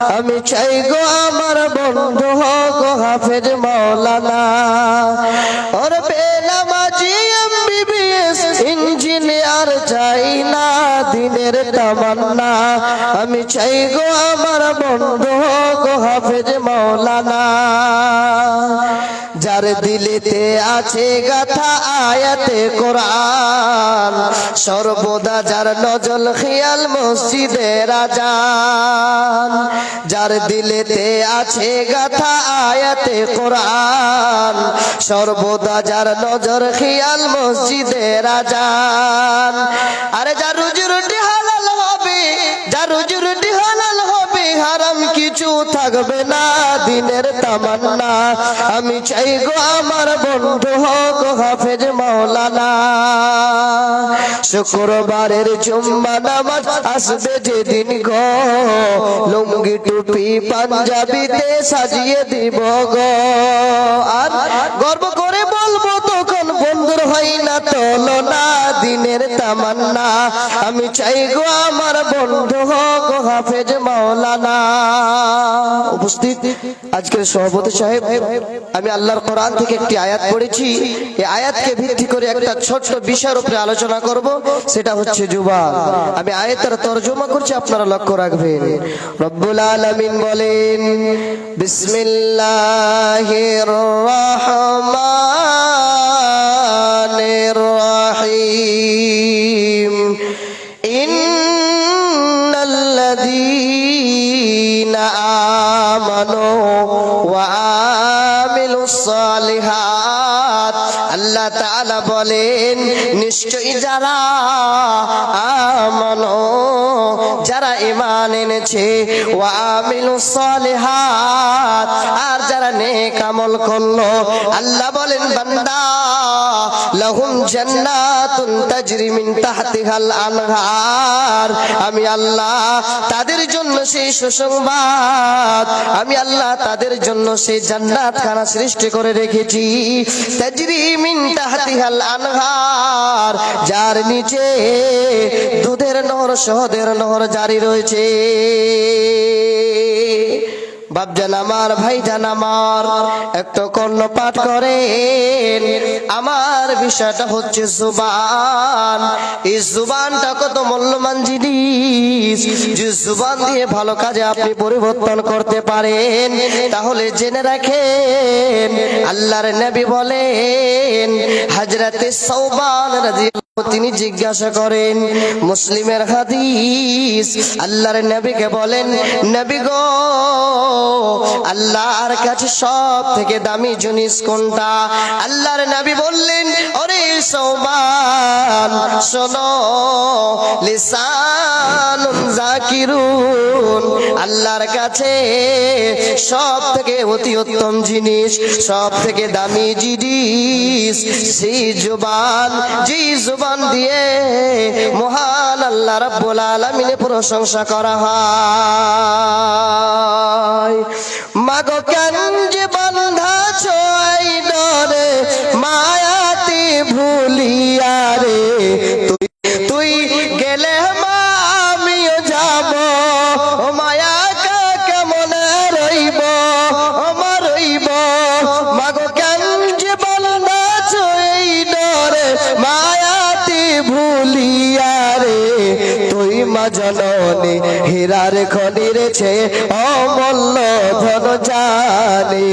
আমি চাই গো আমার বন্ধু হোক হাফেজ মৌলানা। ওর বেনামাজি এমবিবিএস, ইঞ্জিনিয়ার চাই না দিনের তামান্না। আমি চাই গো আমার বন্ধু হোক হাফেজ মৌলানা। যার দিলেতে আছে গাথা আয়াতে কোরআন। সর্বদা যার নজল খেয়াল মসজিদে রাজান। যার দিলেতে আছে গাথা আয়াতে কোরআন। সর্বদা যার নজর খেয়াল মসজিদে রাজান। আরে যার রুজি রুটি হালাল হবে যার রুজি রুটি থাকবে না দিনের তামান্না। আমি চাই গো আমার বন্ধু হোক হাফেজ মাওলানা। শুক্রবারের জুম্মা নামাজ আসবে যেদিন গো। লুঙ্গি, টুপি, পাঞ্জাবিতে সাজিয়ে দিব গো। আর গর্ব করে বলব, তখন বন্ধুর হয় না তোলনা। দিনের তামান্না। আমি চাই গো আমার বন্ধু হোক হাফেজ মাওলানা। উপস্থিত আজকের সভাপতি সাহেব, আমি আল্লাহর কোরআন থেকে একটি আয়াত পড়েছি। এই আয়াতকে ভিত্তি করে একটা ছোট্ট বিষয়ের উপরে আলোচনা করব, সেটা হচ্ছে জুবান। আমি আয়াতের তর্জমা করছি, আপনারা লক্ষ্য রাখবেন। রব্বুল আলামিন বলেন, বিসমিল্লাহির রহমানির সালিহাত। আল্লাহ তাআলা বলেন, নিশ্চয়ই যারা আমানো, যারা ইমান এনেছে, ওয়া আমিলুস সালিহাত। আর যারা নেক আমল করল, আল্লাহ বলেন, বান্দা লাহুম জান্নাতুন তাজরি মিন তাহতিহাল আনহার। আমি আল্লাহ তাদের জন্য সেই সুসংবাদ, আমি আল্লাহ তাদের জন্য সেই জান্নাত খানা সৃষ্টি করে রেখেছি। তাজরি মিন তাহতিহাল আনহার, যার নিচে দুধের নহর, সহদের নহর জারি রয়েছে। বাপজান আমার ভাইজান আমার, একটু কর্ণ পাঠ করেন। আমার বিষয়টা হচ্ছে জুবান। এই জুবানটা কত মূল্যবান জিনিস। যে জুবান দিয়ে ভালো কাজে আপনি পরিবর্তন করতে পারেন। তাহলে জেনে রাখেন, আল্লাহর নবী বলেন হাজরাতে সৌবান রাদিয়াল্লাহু তিনি জিজ্ঞাসা করেন, মুসলিমের হাদিস আল্লাহর নবীকে বলেন, নবী গো, আল্লাহর কাছে সব থেকে দামি জিনিস কোনটা? আল্লাহর নবী বললেন, ওরে সোমান শোনো, লিসানুন জাকিরুন। আল্লাহর কাছে সব থেকে অতি উত্তম জিনিস সব থেকে দামি জিনিস, সেই জুবান যে জুবান দিয়ে মহান আল্লাহ রাব্বুল আলামিনের প্রশংসা করা হয়। মাগো কেন যে বান্ধা ছয় ডরে, মায়াতে ভুলিয়া রে জননী হীরার খনি রেছে অমূল্য ধন জানে।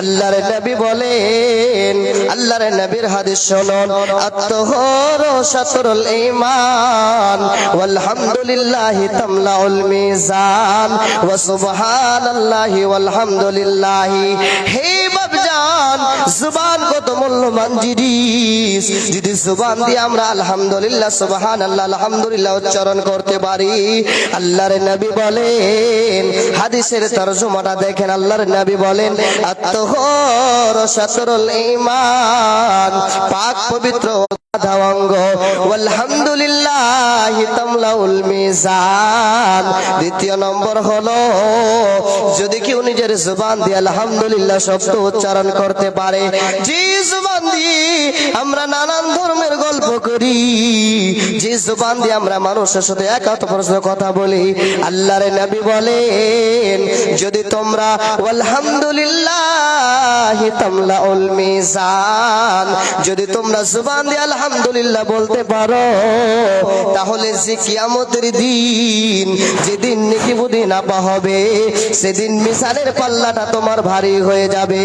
আল্লাহর নবী বলেন, আল্লাহর নবীর হাদিস শুনুন, আত্মহর শাতরুল ঈমান, ওয়ালহামদুলিল্লাহি তামলাউল মিজান, ওয়া সুবহানাল্লাহি ওয়ালহামদুলিল্লাহি। হে বাবজান জুবান কত মূল্যবান জিনিস। যদি জুবান দিয়ে আমরা আলহামদুলিল্লাহ সুবহান আল্লাহ আলহামদুলিল্লাহ উচ্চারণ করতে পারি, আল্লাহর নবী বলেন, হাদিসের তরজমাটা দেখেন, আল্লাহর নবী বলেন, আত্মহর শাতরুল ঈমান, পাক পবিত্র আলহামদুলিল্লাহ মিজান। দ্বিতীয় নম্বর হলো, যদি কেউ নিজের জুবান দিয়ে আলহামদুলিল্লাহ শব্দ উচ্চারণ করতে পারে, যে জুবান দিয়ে আমরা নানান ধর্মের গল্প করি। যে জবান দিয়ে আমরা মানুষের সাথে একাত প্রশ্ন কথা বলি, আল্লাহর নবী বলেন, যদি তোমরা আলহামদুলিল্লাহ তামলা উল মিজান, যদি তোমরা জবান দিয়ে আলহামদুলিল্লাহ বলতে পারো, তাহলে যে কিয়ামতের দিন, যেদিন নিকি বুদ্ধি না হবে, সেদিন মিসানের পাল্লাটা তোমার ভারী হয়ে যাবে।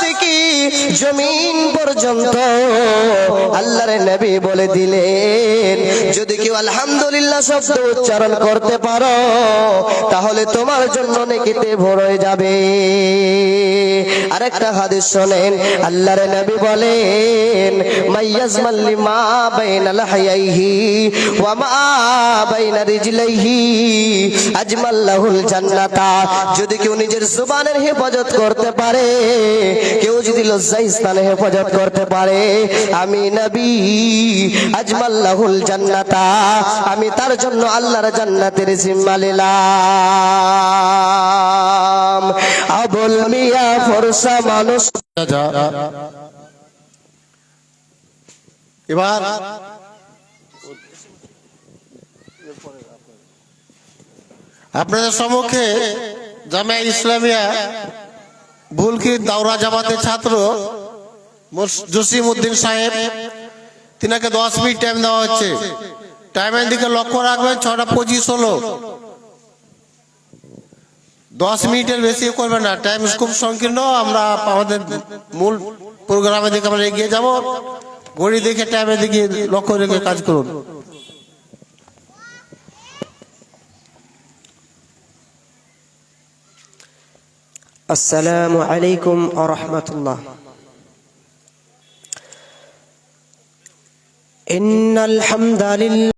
কি জমিন পর্যন্ত আল্লাহর নবী বলে দিলেন, যদি কেউ আলহামদুলিল্লাহ শব্দ উচ্চারণ করতে পারো, তাহলে তোমার জন্য নেকিতে ভরে যাবে। আরেকটা হাদিস শোনেন, আল্লাহর নবী বলেন মাইয়াজমাল লিমা বাইনা লাহাইহি ওয়া মা বাইনা রিজলাইহি আজমাল লাহুল জান্নাতা। যদি কেউ নিজের জুবানের হেফাজত করতে পারে, কেউ যদি লজ্জা স্থানে হেফাজত করতে পারে, আমি নবী আজমাল লাহুল জান্নাতা, আমি তার জন্য আল্লাহর জান্নাতের জিম্মা নিলাম। আবুল মিয়া ফরসা মানুষ। এবার আপনাদের সম্মুখে জামিয়া ইসলামিয়া ভুলকি দাওরা জামাতের ছাত্র জসিম উদ্দিন সাহেব, তিনাকে দশ মিনিট টাইম দেওয়া হচ্ছে। টাইমের দিকে লক্ষ্য রাখবেন, ছটা পঁচিশ হলো। দশ মিনিটের বেশি করবে না। টাইম খুব সংকীর্ণ, আমরা আমাদের মূল প্রোগ্রামের দিকে আমরা এগিয়ে যাব। ঘড়ি দেখে টাইমের দিকে লক্ষ্য রেখে কাজ করুন। السلام عليكم ورحمة الله. إن الحمد لله